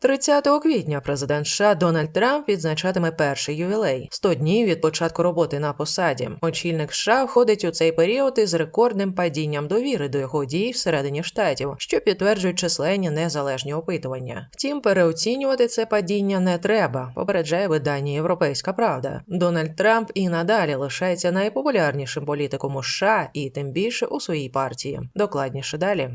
30 квітня президент США Дональд Трамп відзначатиме перший ювілей 100 днів від початку роботи на посаді. Очільник США входить у цей період із рекордним падінням довіри до його дій всередині штатів, що підтверджують численні незалежні опитування. Втім, переоцінювати це падіння не треба. Попереджає видання Європейська Правда. Дональд Трамп і надалі лишається найпопулярнішим політиком у США і тим більше у своїй партії. Докладніше далі.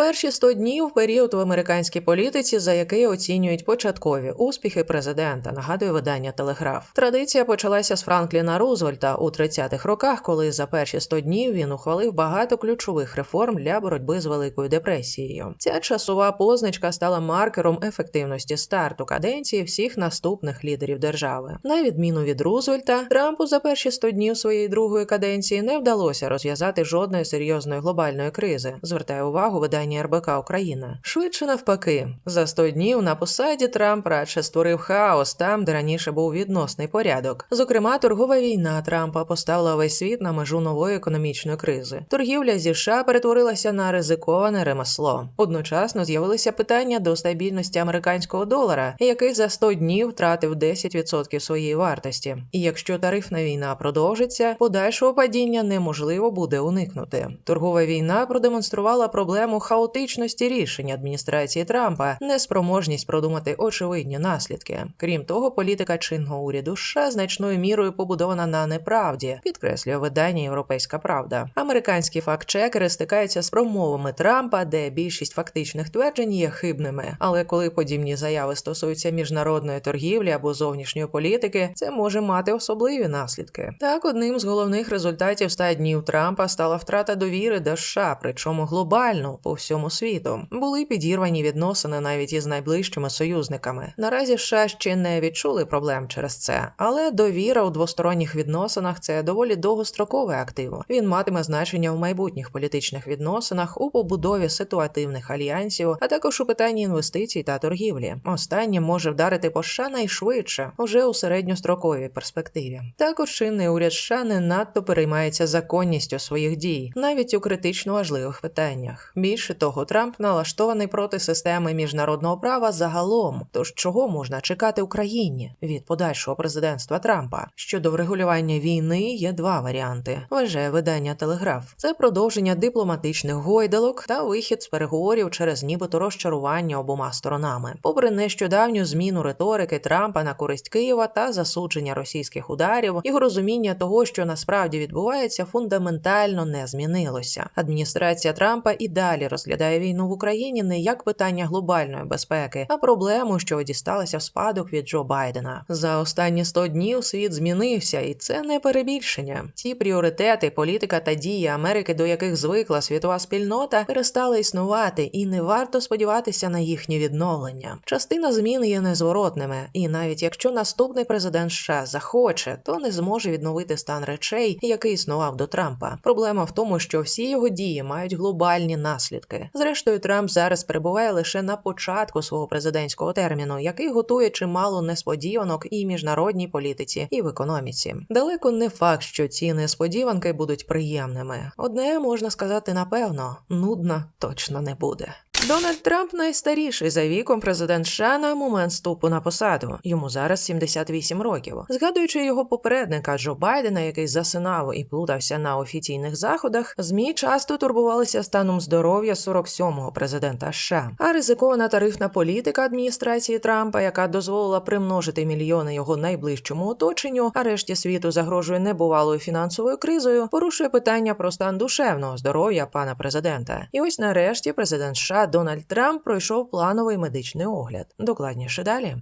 Перші 100 днів період в американській політиці, за який оцінюють початкові успіхи президента, нагадує видання Телеграф. Традиція почалася з Франкліна Рузвельта у 30-х роках, коли за перші 100 днів він ухвалив багато ключових реформ для боротьби з великою депресією. Ця часова позначка стала маркером ефективності старту каденції всіх наступних лідерів держави. На відміну від Рузвельта, Трампу за перші 100 днів своєї другої каденції не вдалося розв'язати жодної серйозної глобальної кризи. Звертає увагу видання видання РБК Україна. Швидше навпаки, за 100 днів на посаді Трамп радше створив хаос там, де раніше був відносний порядок. Зокрема, торгова війна Трампа поставила весь світ на межу нової економічної кризи. Торгівля зі США перетворилася на ризиковане ремесло. Одночасно з'явилися питання до стабільності американського долара, який за 100 днів втратив 10% своєї вартості. І якщо тарифна війна продовжиться, подальшого падіння неможливо буде уникнути. Торгова війна продемонструвала проблему хаосу хаотичності рішень адміністрації Трампа, неспроможність продумати очевидні наслідки. Крім того, політика чинного уряду США значною мірою побудована на неправді, підкреслює видання Європейська Правда. Американські фактчекери стикаються з промовами Трампа, де більшість фактичних тверджень є хибними. Але коли подібні заяви стосуються міжнародної торгівлі або зовнішньої політики, це може мати особливі наслідки. Так, одним з головних результатів ста днів Трампа стала втрата довіри до США, причому глобально по всьому всьому світу. Були підірвані відносини навіть із найближчими союзниками. Наразі США ще не відчули проблем через це, але довіра у двосторонніх відносинах це доволі довгостроковий актив. Він матиме значення в майбутніх політичних відносинах у побудові ситуативних альянсів, а також у питанні інвестицій та торгівлі. Останнє може вдарити по США найшвидше уже у середньостроковій перспективі. Також чинний уряд США не надто переймається законністю своїх дій, навіть у критично важливих питаннях. Більше того, Трамп налаштований проти системи міжнародного права загалом. Тож чого можна чекати Україні від подальшого президентства Трампа? Щодо врегулювання війни є два варіанти. Вважає видання Телеграф: це продовження дипломатичних гойдалок та вихід з переговорів через нібито розчарування обома сторонами, попри нещодавню зміну риторики Трампа на користь Києва та засудження російських ударів, його розуміння того, що насправді відбувається, фундаментально не змінилося. Адміністрація Трампа і далі розглядає розглядає війну в Україні не як питання глобальної безпеки, а проблему, що дісталася в спадок від Джо Байдена. За останні 100 днів світ змінився, і це не перебільшення. Ті пріоритети, політика та дії Америки, до яких звикла світова спільнота, перестали існувати, і не варто сподіватися на їхнє відновлення. Частина змін є незворотними, і навіть якщо наступний президент США захоче, то не зможе відновити стан речей, який існував до Трампа. Проблема в тому, що всі його дії мають глобальні наслідки. Зрештою, Трамп зараз перебуває лише на початку свого президентського терміну, який готує чимало несподіванок і міжнародній політиці, і в економіці. Далеко не факт, що ці несподіванки будуть приємними. Одне можна сказати напевно, нудно точно не буде. Дональд Трамп найстаріший за віком президент США на момент ступу на посаду. Йому зараз 78 років. Згадуючи його попередника Джо Байдена, який засинав і плутався на офіційних заходах, змі часто турбувалися станом здоров'я 47-го президента США. А ризикована тарифна політика адміністрації Трампа, яка дозволила примножити мільйони його найближчому оточенню, а решті світу загрожує небувалою фінансовою кризою, порушує питання про стан душевного здоров'я пана президента. І ось нарешті президент США Дональд Трамп пройшов плановий медичний огляд. Докладніше далі.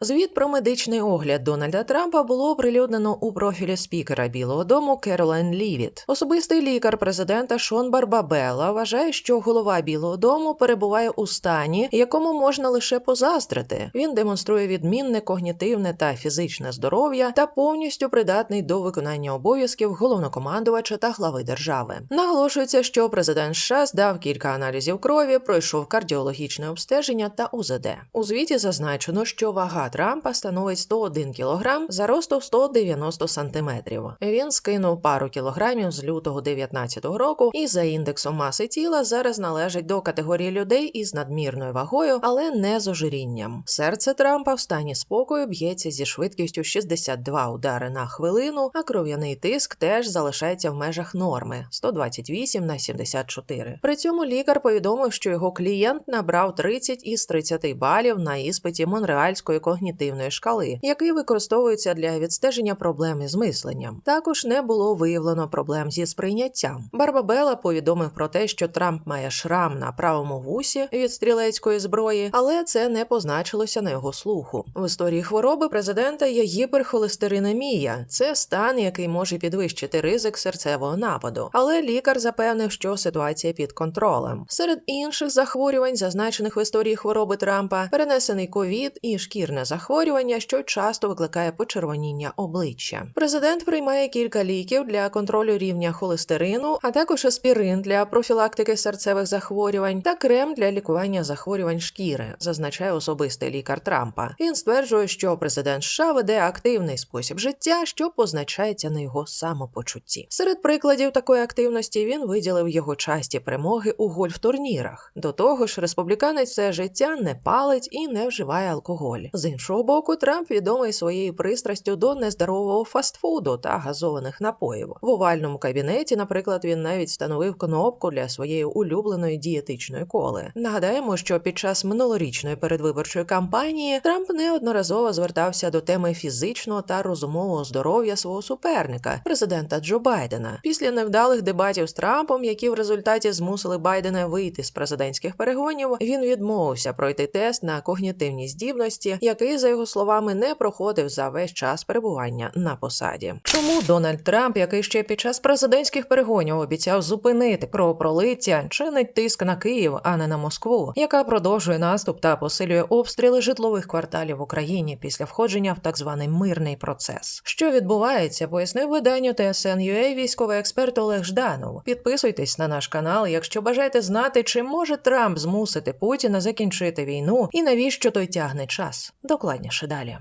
Звіт про медичний огляд Дональда Трампа було оприлюднено у профілі спікера Білого Дому Керолайн Лівіт. Особистий лікар президента Шон Барбабела вважає, що голова Білого Дому перебуває у стані, якому можна лише позаздрити. Він демонструє відмінне когнітивне та фізичне здоров'я та повністю придатний до виконання обов'язків головнокомандувача та глави держави. Наголошується, що президент США здав кілька аналізів крові, пройшов кардіологічне обстеження та УЗД. У звіті зазначено, що вага Трампа становить 101 кг за росту 190 см. Він скинув пару кілограмів з лютого 19-го року і за індексом маси тіла зараз належить до категорії людей із надмірною вагою, але не з ожирінням. Серце Трампа в стані спокою б'ється зі швидкістю 62 удари на хвилину, а кров'яний тиск теж залишається в межах норми 128 на 74. При цьому лікар повідомив, що його клієнт набрав 30 із 30 балів на іспиті Монреальської когнітивної шкали, який використовується для відстеження проблем із мисленням. Також не було виявлено проблем зі сприйняттям. Барбабела повідомив про те, що Трамп має шрам на правому вусі від стрілецької зброї, але це не позначилося на його слуху. В історії хвороби президента є гіперхолестеринемія. Це стан, який може підвищити ризик серцевого нападу. Але лікар запевнив, що ситуація під контролем. Серед інших захворювань, зазначених в історії хвороби Трампа, перенесений ковід і шкірне захворювання, що часто викликає почервоніння обличчя. Президент приймає кілька ліків для контролю рівня холестерину, а також аспірин для профілактики серцевих захворювань та крем для лікування захворювань шкіри, зазначає особистий лікар Трампа. Він стверджує, що президент США веде активний спосіб життя, що позначається на його самопочутті. Серед прикладів такої активності він виділив його часті перемоги у гольф-турнірах. До того ж, республіканець все життя не палить і не вживає алкоголь. З іншого боку, Трамп відомий своєю пристрастю до нездорового фастфуду та газованих напоїв. В овальному кабінеті, наприклад, він навіть встановив кнопку для своєї улюбленої дієтичної коли. Нагадаємо, що під час минулорічної передвиборчої кампанії Трамп неодноразово звертався до теми фізичного та розумового здоров'я свого суперника, президента Джо Байдена. Після невдалих дебатів з Трампом, які в результаті змусили Байдена вийти з президентських перегонів, він відмовився пройти тест на когнітивні здібності, який, за його словами, не проходив за весь час перебування на посаді. Чому Дональд Трамп, який ще під час президентських перегонів обіцяв зупинити кровопролиття, чинить тиск на Київ, а не на Москву, яка продовжує наступ та посилює обстріли житлових кварталів в Україні після входження в так званий мирний процес. Що відбувається, пояснив виданню TSN.ua військовий експерт Олег Жданов. Підписуйтесь на наш канал, якщо бажаєте знати, чи може Трамп змусити Путіна закінчити війну і навіщо той тягне час. Докладніше далі.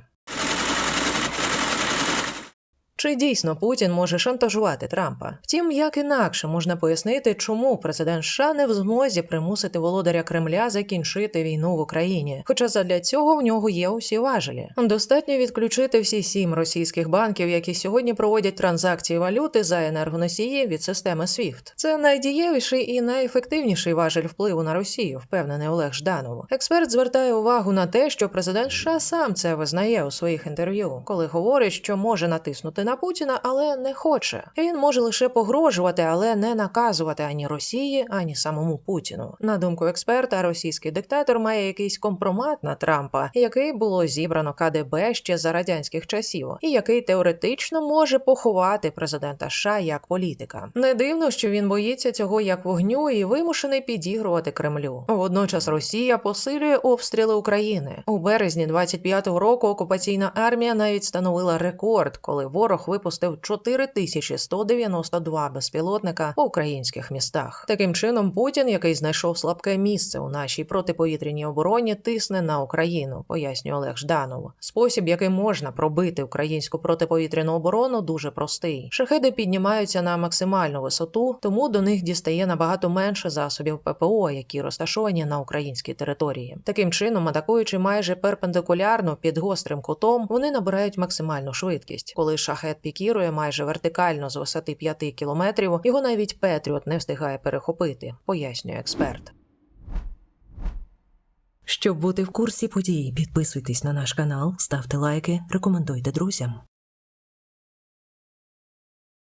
Чи дійсно Путін може шантажувати Трампа? Втім, як інакше можна пояснити, чому президент США не в змозі примусити володаря Кремля закінчити війну в Україні, хоча задля цього в нього є усі важелі. Достатньо відключити всі сім російських банків, які сьогодні проводять транзакції валюти за енергоносії від системи SWIFT. Це найдієвіший і найефективніший важель впливу на Росію, впевнений Олег Жданов. Експерт звертає увагу на те, що президент США сам це визнає у своїх інтерв'ю, коли говорить, що може натиснути на Путіна, але не хоче. Він може лише погрожувати, але не наказувати ані Росії, ані самому Путіну. На думку експерта, російський диктатор має якийсь компромат на Трампа, який було зібрано КДБ ще за радянських часів, і який теоретично може поховати президента США як політика. Не дивно, що він боїться цього як вогню і вимушений підігрувати Кремлю. Водночас Росія посилює обстріли України у березні 25-го року. Окупаційна армія навіть встановила рекорд, коли ворог випустив 4192 безпілотника у українських містах. Таким чином, Путін, який знайшов слабке місце у нашій протиповітряній обороні, тисне на Україну, пояснює Олег Жданов. Спосіб, який можна пробити українську протиповітряну оборону, дуже простий. Шахеди піднімаються на максимальну висоту, тому до них дістає набагато менше засобів ППО, які розташовані на українській території. Таким чином, атакуючи майже перпендикулярно під гострим кутом, вони набирають максимальну швидкість. Коли шахет пікірує майже вертикально з висоти 5 кілометрів, його навіть Петріот не встигає перехопити, пояснює експерт. Щоб бути в курсі подій, підписуйтесь на наш канал, ставте лайки, рекомендуйте друзям.